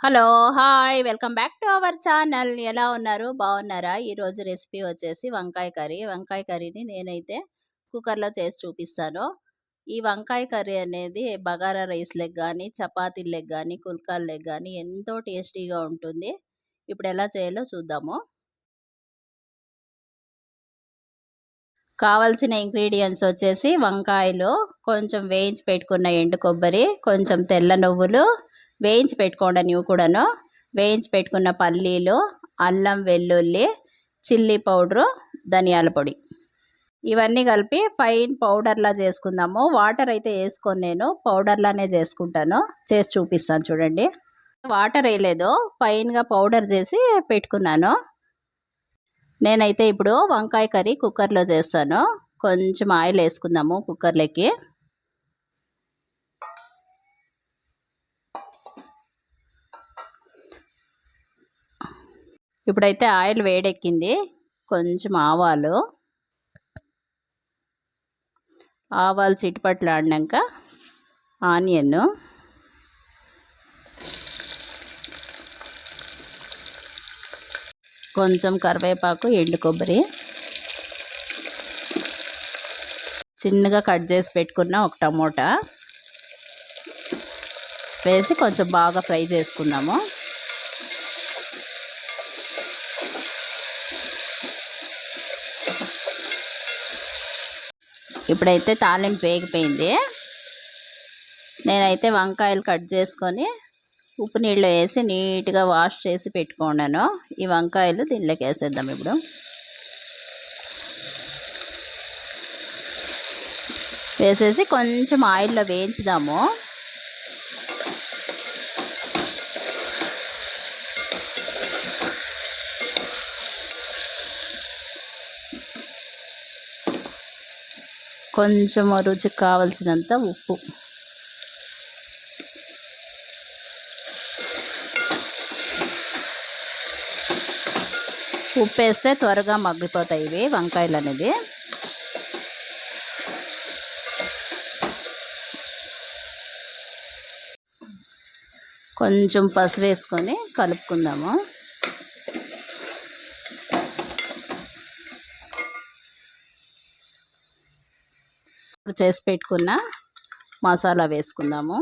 Hello hi welcome back to our channel. ఎలా ఉన్నారు? బాగున్నారా? ఈరోజు రెసిపీ వచ్చేసి వంకాయ కర్రీ. వంకాయ కర్రీని నేనైతే కుక్కర్లో చేసి చూపిస్తాను. ఈ వంకాయ కర్రీ అనేది బగారా రైస్ లెగ్ కానీ చపాతీ లెగ్ కానీ కుల్కాల్ లెగ్ కానీ ఎంతో టేస్టీగా ఉంటుంది. ఇప్పుడు ఎలా చేయాలో చూద్దాము. కావాల్సిన ఇంగ్రీడియంట్స్ వచ్చేసి వంకాయలు కొంచెం వేయించి పెట్టుకున్న ఎండు కొబ్బరి కొంచెం తెల్ల నువ్వులు వేయించి పెట్టుకోండి నువ్వు కూడాను. వేయించి పెట్టుకున్న పల్లీలు అల్లం వెల్లుల్లి చిల్లీ పౌడరు ధనియాల పొడి. ఇవన్నీ కలిపి ఫైన్ పౌడర్లా చేసుకుందాము. వాటర్ అయితే వేసుకొని నేను పౌడర్లానే చేసుకుంటాను. చేసి చూపిస్తాను చూడండి. వాటర్ వేయలేదు. ఫైన్గా పౌడర్ చేసి పెట్టుకున్నాను. నేనైతే ఇప్పుడు వంకాయ కర్రీ కుక్కర్లో చేస్తాను. కొంచెం ఆయిల్ వేసుకుందాము కుక్కర్లోకి. ఇప్పుడైతే ఆయిల్ వేడెక్కింది. కొంచెం ఆవాలు. ఆవాలు చిటిపట్లు ఆడినాక ఆనియన్. కొంచెం కరివేపాకు ఎండు కొబ్బరి. చిన్నగా కట్ చేసి పెట్టుకున్న ఒక టమోటా. వేసి కొంచెం బాగా ఫ్రై చేసుకుందాము. ఇప్పుడైతే తాలింపు వేగిపోయింది. నేనైతే వంకాయలు కట్ చేసుకొని ఉప్పు నీళ్ళు వేసి నీట్గా వాష్ చేసి పెట్టుకున్నాను. ఈ వంకాయలు దీనిలోకి వేసేద్దాం ఇప్పుడు. వేసేసి కొంచెం ఆయిల్లో వేయించుదాము. కొంచెం రుచికి కావలసినంత ఉప్పు. ఉప్పు వేస్తే త్వరగా మగ్గిపోతాయి ఇవి వంకాయలు అనేది కొంచెం పసుపు వేసుకొని కలుపుకుందాము. చేసి పెట్టుకున్న మసాలా వేసుకుందాము.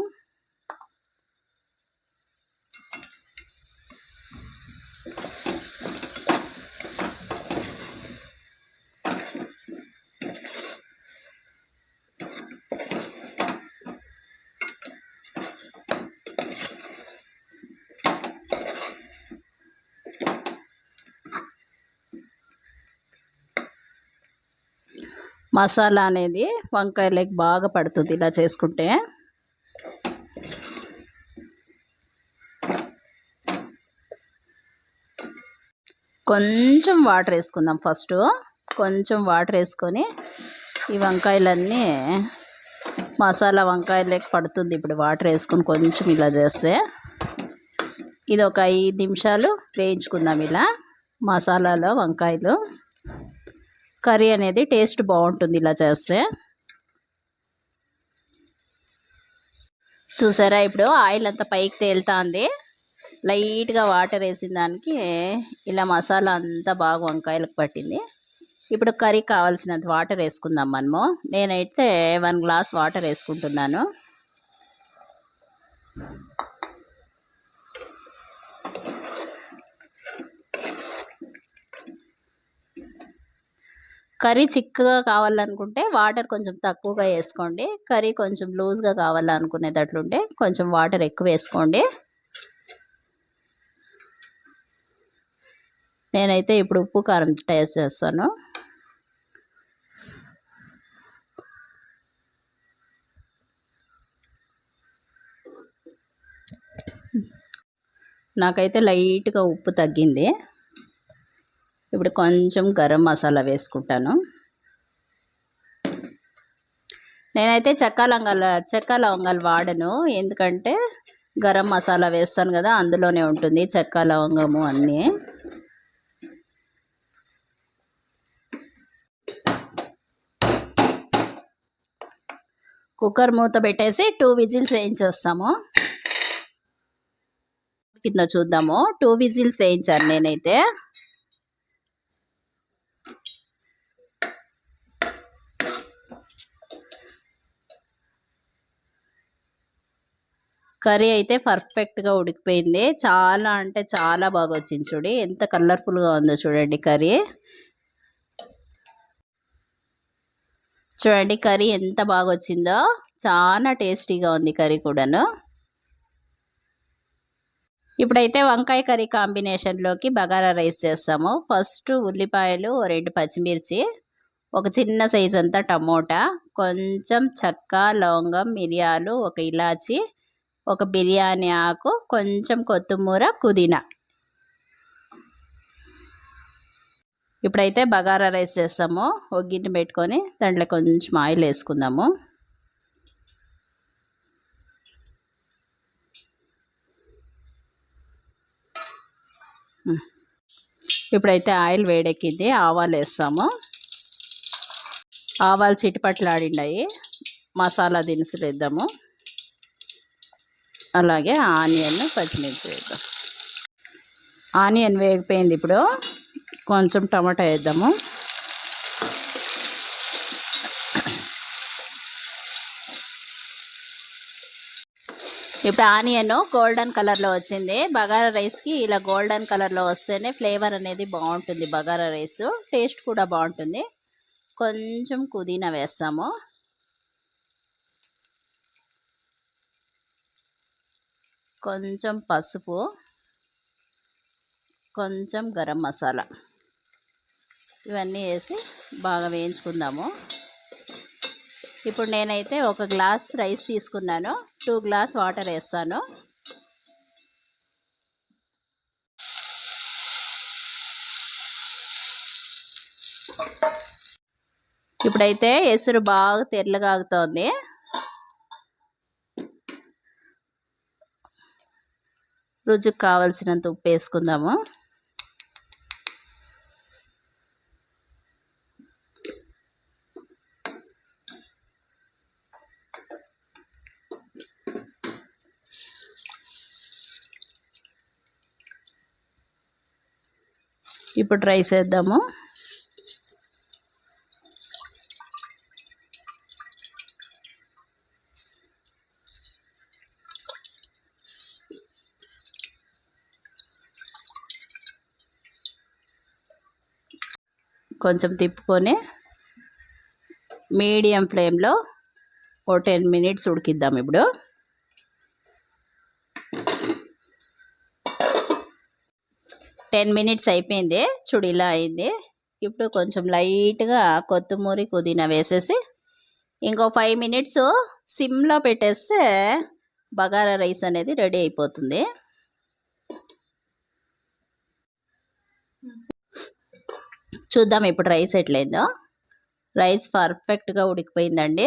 మసాలా అనేది వంకాయలకి బాగా పడుతుంది ఇలా చేసుకుంటే. కొంచెం వాటర్ వేసుకుందాం ఫస్ట్. కొంచెం వాటర్ వేసుకొని ఈ వంకాయలన్నీ మసాలా వంకాయలకి పడుతుంది ఇప్పుడు వాటర్ వేసుకొని కొంచెం ఇలా చేస్తే. ఇది ఒక ఐదు నిమిషాలు వేయించుకుందాం ఇలా మసాలాలో వంకాయలు. కర్రీ అనేది టేస్ట్ బాగుంటుంది ఇలా చేస్తే. చూసారా? ఇప్పుడు ఆయిల్ అంతా పైకి తేలుతుంది. లైట్గా వాటర్ వేసిన దానికి ఇలా మసాలా అంతా బాగా వంకాయలకు పట్టింది. ఇప్పుడు కర్రీ కావాల్సినంత వాటర్ వేసుకుందాం మనము. నేనైతే వన్ గ్లాస్ వాటర్ వేసుకుంటున్నాను. కర్రీ చిక్కగా కావాలనుకుంటే వాటర్ కొంచెం తక్కువగా వేసుకోండి. కర్రీ కొంచెం లూజ్గా కావాలనుకునేటట్లుంటే కొంచెం వాటర్ ఎక్కువ వేసుకోండి. నేనైతే ఇప్పుడు ఉప్పు కారం టేస్ట్ చేస్తాను. నాకైతే లైట్గా ఉప్పు తగ్గింది. ఇప్పుడు కొంచెం గరం మసాలా వేసుకుంటాను. నేనైతే చెక్క లవంగాలు చెక్క లవంగాలు వాడను. ఎందుకంటే గరం మసాలా వేస్తాను కదా అందులోనే ఉంటుంది చెక్క లవంగము అన్నీ. కుక్కర్ మూత పెట్టేసి టూ విజిల్స్ వేయించేస్తాము. కింద చూద్దాము. టూ విజిల్స్ వేయించాను నేనైతే. కర్రీ అయితే పర్ఫెక్ట్గా ఉడికిపోయింది. చాలా అంటే చాలా బాగా వచ్చింది చూడి. ఎంత కలర్ఫుల్గా ఉందో చూడండి కర్రీ. చూడండి కర్రీ ఎంత బాగా వచ్చిందో. చాలా టేస్టీగా ఉంది కర్రీ కూడాను. ఇప్పుడైతే వంకాయ కర్రీ కాంబినేషన్లోకి బగారా రైస్ చేస్తాము. ఫస్ట్ ఉల్లిపాయలు రెండు పచ్చిమిర్చి ఒక చిన్న సైజ్ అంతా టమోటా కొంచెం చెక్క లవంగం మిరియాలు ఒక ఇలాచి ఒక బిర్యానీ ఆకు కొంచెం కొత్తిమూర పుదీనా. ఇప్పుడైతే బగారా రైస్ చేస్తాము. ఒక గిన్నె పెట్టుకొని దాంట్లో కొంచెం ఆయిల్ వేసుకుందాము. ఇప్పుడైతే ఆయిల్ వేడెక్కింది. ఆవాలు వేస్తాము. ఆవాలు చిటిపట్లాడిండాయి. మసాలా దినుసులు వేద్దాము. అలాగే ఆనియన్ పచ్చిమిర్చి వేద్దాం ఆనియన్ వేగిపోయింది ఇప్పుడు. కొంచెం టమాటా వేద్దాము. ఇప్పుడు ఆనియన్ గోల్డెన్ కలర్లో వచ్చింది. బగారా రైస్కి ఇలా గోల్డెన్ కలర్లో వస్తేనే ఫ్లేవర్ అనేది బాగుంటుంది బగారా రైస్. టేస్ట్ కూడా బాగుంటుంది. కొంచెం పుదీనా వేస్తాము. కొంచెం పసుపు కొంచెం గరం మసాలా. ఇవన్నీ వేసి బాగా వేయించుకుందాము. ఇప్పుడు నేనైతే ఒక గ్లాస్ రైస్ తీసుకున్నాను. టూ గ్లాస్ వాటర్ వేస్తాను. ఇప్పుడైతే ఎసురు బాగా తెల్లగా ఆగుతోంది. రుచికి కావలసినంత ఉప్పు వేసుకుందాము. ఇప్పుడు రైస్ వేద్దాము. కొంచెం తిప్పుకొని మీడియం ఫ్లేమ్లో ఓ టెన్ మినిట్స్ ఉడికిద్దాం ఇప్పుడు. టెన్ మినిట్స్ అయిపోయింది. చూడు ఇలా అయింది. ఇప్పుడు కొంచెం లైట్గా కొత్తిమూరి పుదీనా వేసేసి ఇంకో ఫైవ్ మినిట్స్ సిమ్లో పెట్టేస్తే బగారా రైస్ అనేది రెడీ అయిపోతుంది. చూద్దాం ఇప్పుడు రైస్ ఎట్లయిందో. రైస్ పర్ఫెక్ట్గా ఉడికిపోయిందండి.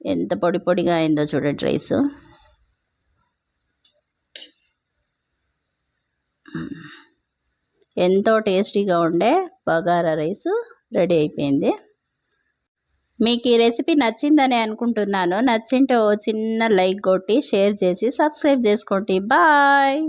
ఎంత పొడి పొడిగా అయిందో చూడండి రైస్. ఎంతో టేస్టీగా ఉండే బగారా రైస్ రెడీ అయిపోయింది. మీకు ఈ రెసిపీ నచ్చిందని అనుకుంటున్నాను. నచ్చింటే ఓ చిన్న లైక్ కొట్టి షేర్ చేసి సబ్స్క్రైబ్ చేసుకోండి. బాయ్!